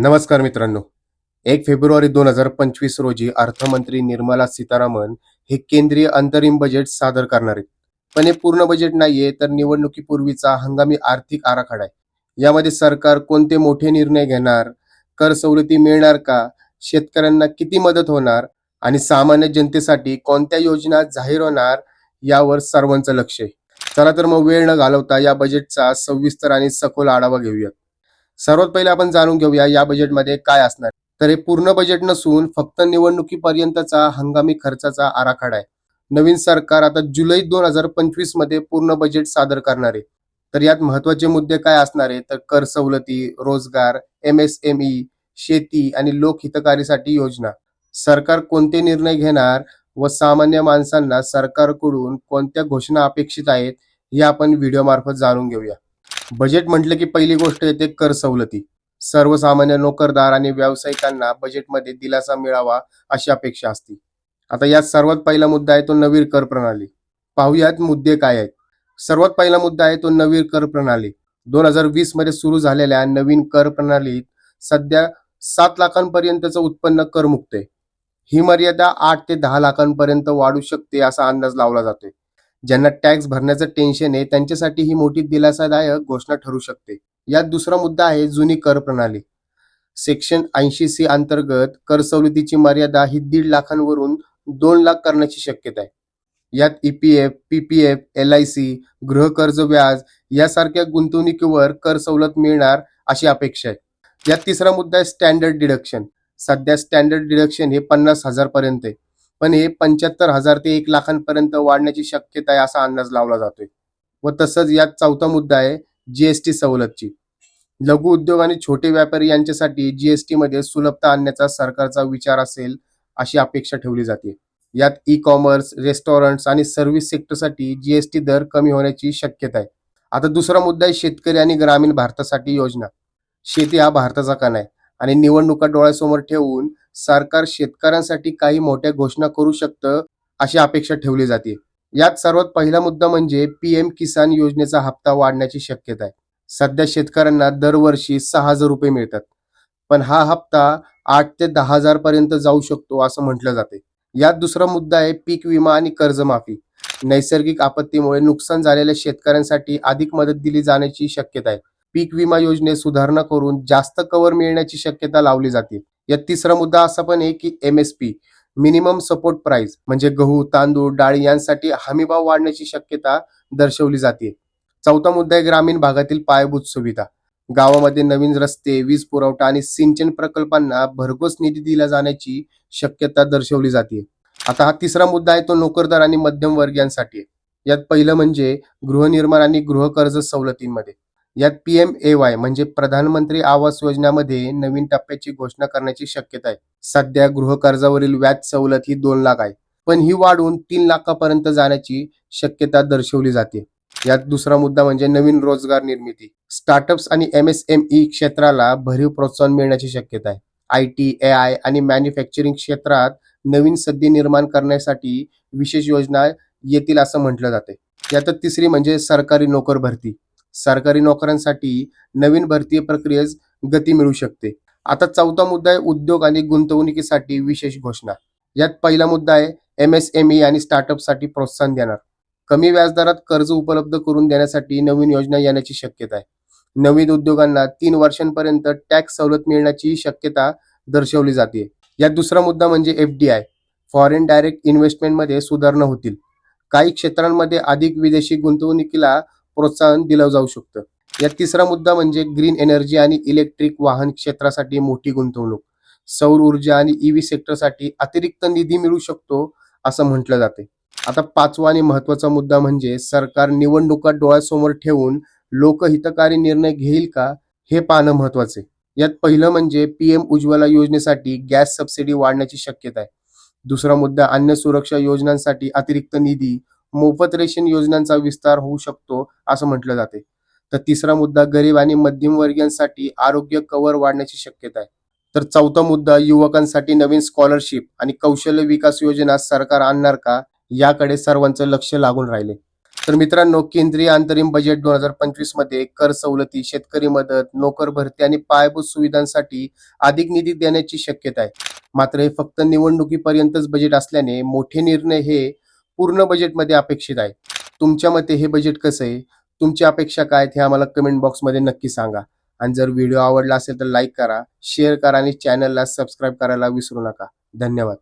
नमस्कार मित्रांनो. एक फेब्रुवारी दोन हजार पंचवीस रोजी अर्थमंत्री निर्मला सीतारामन हे केंद्रीय अंतरिम बजेट सादर करणार आहेत. पण हे पूर्ण बजेट नाहीये तर निवडणुकीपूर्वीचा हंगामी आर्थिक आराखडा आहे. यामध्ये सरकार कोणते मोठे निर्णय घेणार कर सवलती मिळणार का शेतकऱ्यांना किती मदत होणार आणि सामान्य जनतेसाठी कोणत्या योजना जाहीर होणार यावर सर्वांचं लक्ष आहे. चला तर मग वेळ न घालवता या बजेटचा सविस्तर आणि सखोल आढावा घेऊयात. सर्वात पहिले आपण जाणून घेऊया या बजेटमध्ये काय असणार. तर हे पूर्ण बजेट नसून फक्त निवडणुकीपर्यंतचा हंगामी खर्चाचा आराखडा आहे. नवीन सरकार आता जुलै दोन हजार पंचवीसमध्ये पूर्ण बजेट सादर करणार आहे. तर यात महत्त्वाचे मुद्दे काय असणार आहे? तर कर सवलती रोजगार एम एस एम ई शेती आणि लोकहितकारीसाठी योजना. सरकार कोणते निर्णय घेणार व सामान्य माणसांना सरकारकडून कोणत्या घोषणा अपेक्षित आहेत हे आपण व्हिडिओ मार्फत जाणून घेऊया. बजेट म्हटलं की पहिली गोष्ट येते कर सवलती. सर्वसामान्य नोकरदार आणि व्यावसायिकांना बजेटमध्ये दिलासा मिळावा अशी अपेक्षा असते. आता यात सर्वात पहिला मुद्दा आहे तो नवीन कर प्रणाली. पाहुयात मुद्दे काय आहेत. सर्वात पहिला मुद्दा आहे तो नवीन कर प्रणाली. दोन हजार वीसमध्ये सुरू झालेल्या नवीन कर प्रणालीत सध्या सात लाखांपर्यंतचं उत्पन्न करमुक्त. आहे ही मर्यादा आठ ते दहा लाखांपर्यंत वाढू शकते असा अंदाज लावला जातोय. ज्यांना टॅक्स भरण्याचं टेन्शन आहे त्यांच्यासाठी ही मोठी दिलासादायक घोषणा ठरू शकते. यात दुसरा मुद्दा आहे जुनी कर प्रणाली. सेक्शन ऐंशी सी अंतर्गत कर सवलतीची मर्यादा ही दीड लाखांवरून दोन लाख करण्याची शक्यता आहे. यात EPF PPF L I C गृहकर्ज व्याज यासारख्या गुंतवणुकीवर कर सवलत मिळणार अशी अपेक्षा आहे. यात तिसरा मुद्दा आहे स्टँडर्ड डिडक्शन सध्या स्टँडर्ड डिडक्शन हे पन्नास हजार पर्यंत आहे. पण हे पंच्याहत्तर हजार ते एक लाखांपर्यंत वाढण्याची शक्यता आहे असा अंदाज लावला जातोय. व तसंच यात चौथा मुद्दा आहे जीएसटी सवलतची. लघु उद्योग आणि छोटे व्यापारी यांच्यासाठी जीएसटी मध्ये सुलभता आणण्याचा सरकारचा विचार असेल अशी अपेक्षा ठेवली जाते. यात ई कॉमर्स रेस्टॉरंट्स आणि सर्व्हिस सेक्टरसाठी जीएसटी दर कमी होण्याची शक्यता आहे. आता दुसरा मुद्दा आहे शेतकरी आणि ग्रामीण भारतासाठी योजना. शेती हा भारताचा कण आहे आणि निवडणुका डोळ्यासमोर ठेवून सरकार शेतकऱ्यांसाठी काही मोठ्या घोषणा करू शकतं अशी अपेक्षा ठेवली जाते. यात सर्वात पहिला मुद्दा म्हणजे पीएम किसान योजनेचा हप्ता वाढण्याची शक्यता आहे. सध्या शेतकऱ्यांना दरवर्षी सहा हजार रुपये मिळतात. पण हा हप्ता आठ ते दहा हजार पर्यंत जाऊ शकतो असं म्हटलं जाते. यात दुसरा मुद्दा आहे पीक विमा आणि कर्जमाफी. नैसर्गिक आपत्तीमुळे नुकसान झालेल्या शेतकऱ्यांसाठी अधिक मदत दिली जाण्याची शक्यता आहे. पीक विमा योजनेत सुधारणा करून जास्त कव्हर मिळण्याची शक्यता लावली जाते. यात तिसरा मुद्दा असा पण आहे की M S P minimum support price म्हणजे गहू तांदूळ डाळी यांसाठी हमीभाव वाढण्याची शक्यता दर्शवली जाते. चौथा मुद्दा आहे ग्रामीण भागातील पायाभूत सुविधा. गावामध्ये नवीन रस्ते वीज पुरवठा आणि सिंचन प्रकल्पांना भरघोस निधी दिला जाण्याची शक्यता दर्शवली जाते. आता हा तिसरा मुद्दा आहे तो नोकरदार आणि मध्यम वर्गीयांसाठी आहे. यात पहिलं म्हणजे गृहनिर्माण आणि गृहकर्ज सवलतींमध्ये. यात पीएम ए वाय म्हणजे प्रधानमंत्री आवास योजनेमध्ये नवीन टप्प्याची घोषणा करण्याची शक्यता आहे. सध्या गृहकर्जावरील व्याज सवलत ही दोन लाख आहे पण ही वाढून तीन लाखापर्यंत जाण्याची शक्यता दर्शवली जाते. यात दुसरा मुद्दा म्हणजे नवीन रोजगार निर्मिती. स्टार्टअप्स आणि एम एस एम ई क्षेत्राला भरीव प्रोत्साहन मिळण्याची शक्यता आहे. आय टी ए आय आणि मॅन्युफॅक्चरिंग क्षेत्रात नवीन संधी निर्माण करण्यासाठी विशेष योजना येतील असं म्हटलं जाते. यात तिसरी म्हणजे सरकारी नोकर भरती. सरकारी नोकऱ्यांसाठी नवीन भरती प्रक्रियेस गती मिळू शकते. आता चौथा मुद्दा आहे उद्योग आणि गुंतवणुकीसाठी विशेष घोषणा. यात पहिला मुद्दा आहे एम एस एम ई आणि स्टार्टअपसाठी प्रोत्साहन देणार. कमी व्याजदरात कर्ज उपलब्ध करून देण्यासाठी नवीन योजना येण्याची शक्यता आहे. नवीन उद्योगांना तीन वर्षांपर्यंत टॅक्स सवलत मिळण्याची शक्यता दर्शवली जाते. यात दुसरा मुद्दा म्हणजे F D I. Foreign direct इन्व्हेस्टमेंटमध्ये सुधारणा होतील. काही क्षेत्रांमध्ये अधिक विदेशी गुंतवणुकीला प्रोत्साहन दिलं जाऊ शकतं. यात तिसरा मुद्दा म्हणजे ग्रीन एनर्जी आणि इलेक्ट्रिक वाहन क्षेत्रासाठी मोठी गुंतवणूक. सौर ऊर्जा आणि ईव्ही सेक्टरसाठी अतिरिक्त निधी मिळू शकतो असं म्हटलं जाते. आता पाचवा आणि महत्त्वाचा मुद्दा म्हणजे सरकार निवडणुका डोळ्यासमोर ठेवून लोकहितकारी निर्णय घेईल का हे पाहणं महत्त्वाचे यात पहिलं म्हणजे पीएम उज्ज्वला योजनेसाठी गॅस सबसिडी वाढण्याची शक्यता आहे. दुसरा मुद्दा अन्न सुरक्षा योजनांसाठी अतिरिक्त निधी मोफत रेशन योजनांचा विस्तार होऊ शकतो असं म्हटलं जाते. तर तिसरा मुद्दा गरीब आणि मध्यमवर्गीयांसाठी आरोग्य कव्हर वाढण्याची शक्यता आहे. तर चौथा मुद्दा युवकांसाठी नवीन स्कॉलरशिप आणि कौशल्य विकास योजना सरकार आणणार का याकडे सर्वांचं लक्ष लागून राहिले. तर मित्रांनो केंद्रीय अंतरिम बजेट दोन हजार पंचवीसमध्ये कर सवलती शेतकरी मदत नोकर भरती आणि पायाभूत सुविधांसाठी अधिक निधी देण्याची शक्यता आहे. मात्र हे फक्त निवडणुकीपर्यंतच बजेट असल्याने मोठे निर्णय हे पूर्ण बजेटमध्ये अपेक्षित आहे. तुमच्या मते हे बजेट कसं आहे? तुमची अपेक्षा काय आहेत हे आम्हाला कमेंट बॉक्समध्ये नक्की सांगा. आणि जर व्हिडिओ आवडला असेल तर लाईक करा शेअर करा आणि चॅनलला सबस्क्राईब करायला विसरू नका. धन्यवाद.